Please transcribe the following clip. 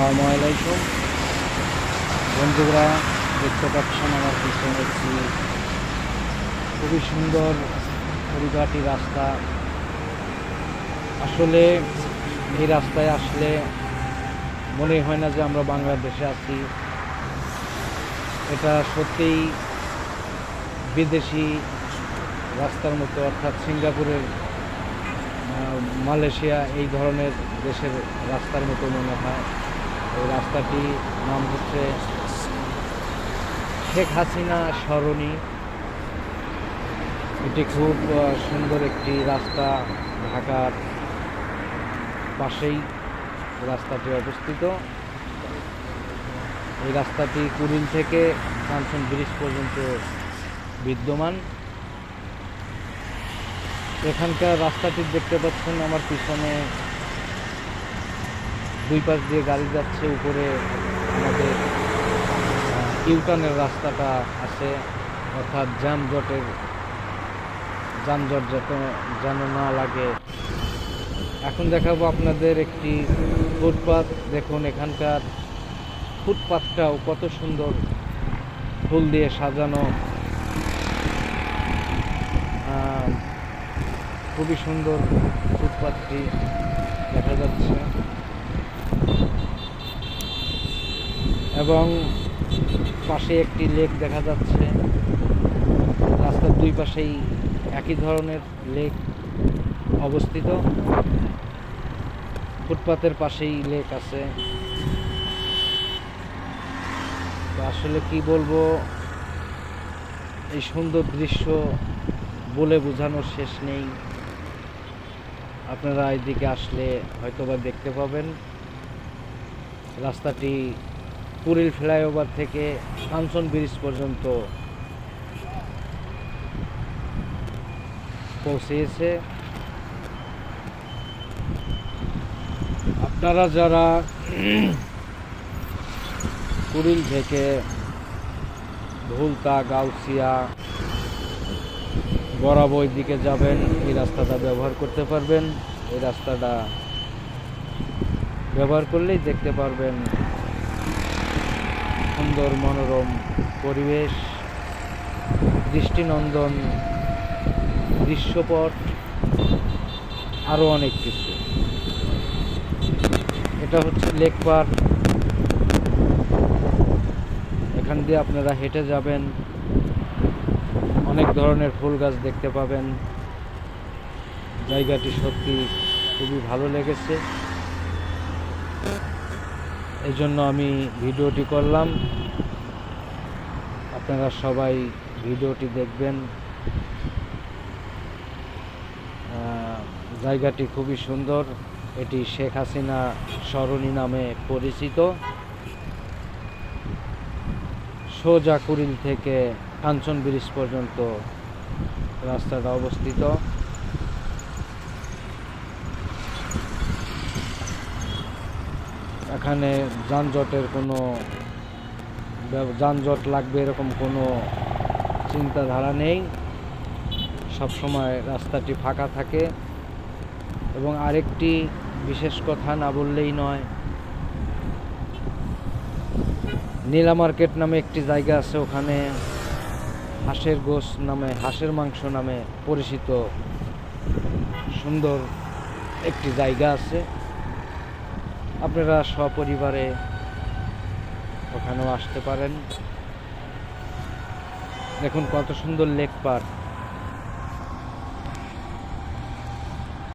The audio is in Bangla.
আসসালামু বন্ধুরা, দেখতে পাচ্ছেন আমার পিছনে একটি খুবই সুন্দর পরিপাটি রাস্তা। আসলে এই রাস্তায় আসলে মনে হয় না যে আমরা বাংলাদেশে আছি। এটা সত্যিই বিদেশি রাস্তার মতো, অর্থাৎ সিঙ্গাপুরের মালয়েশিয়া এই ধরনের দেশের রাস্তার মতো মনে হয়। এই রাস্তাটি নাম হচ্ছে শেখ হাসিনা সরণি। এটি খুব সুন্দর একটি রাস্তা ঢাকার পাশেই রাস্তাটি অবস্থিত। এই রাস্তাটি কুড়িল থেকে কাঞ্চন ব্রিজ পর্যন্ত বিদ্যমান। এখানকার রাস্তাটি দেখতে পাচ্ছেন আমার পিছনে দুই পাশ দিয়ে গাড়ি যাচ্ছে, উপরে আমাদের ইউটার্নের রাস্তাটা আছে, অর্থাৎ যানজটের, যানজট যাতে যেন না লাগে। এখন দেখাবো আপনাদের একটি ফুটপাত। দেখুন, এখানকার ফুটপাতটাও কত সুন্দর ফুল দিয়ে সাজানো। খুবই সুন্দর ফুটপাতটি দেখা যাচ্ছে। এবং পাশে একটি লেক দেখা যাচ্ছে। রাস্তার দুই পাশেই একই ধরনের লেক অবস্থিত। ফুটপাতের পাশেই লেক আছে। আসলে কি বলব, এই সুন্দর দৃশ্য বলে বোঝানোর শেষ নেই। আপনারা এদিকে আসলে হয়তোবা দেখতে পাবেন। রাস্তাটি কুড়িল ফ্লাইওভার থেকে কাঞ্চন ব্রিজ পর্যন্ত পৌঁছেছে। আপনারা যারা কুড়িল থেকে ভুলতা, গাউসিয়া, বরাবর দিকে যাবেন, এই রাস্তাটা ব্যবহার করতে পারবেন। এই রাস্তাটা ব্যবহার করলেই দেখতে পারবেন সুন্দর মনোরম পরিবেশ, দৃষ্টিনন্দন, দৃশ্যপট আরও অনেক কিছু। এটা হচ্ছে লেক পার্ক। এখান দিয়ে আপনারা হেঁটে যাবেন। অনেক ধরনের ফুল গাছ দেখতে পাবেন। জায়গাটি সত্যি খুবই ভালো লেগেছে। এই জন্য আমি ভিডিওটি করলাম। আপনারা সবাই ভিডিওটি দেখবেন। জায়গাটি খুবই সুন্দর। এটি শেখ হাসিনা সরণি নামে পরিচিত। সোজা কুড়িল থেকে কাঞ্চন ব্রিজ পর্যন্ত রাস্তাটা অবস্থিত। এখানে যানজটের কোনো যানজট লাগবে এরকম কোনো চিন্তাধারা নেই। সব সময় রাস্তাটি ফাঁকা থাকে। এবং আরেকটি বিশেষ কথা না বললেই নয়, নীলা মার্কেট নামে একটি জায়গা আছে, ওখানে হাঁসের গোশ নামে, হাঁসের মাংস নামে পরিচিত সুন্দর একটি জায়গা আছে। আপনারা সপরিবারে ওখানেও আসতে পারেন। দেখুন কত সুন্দর লেক পার্ক।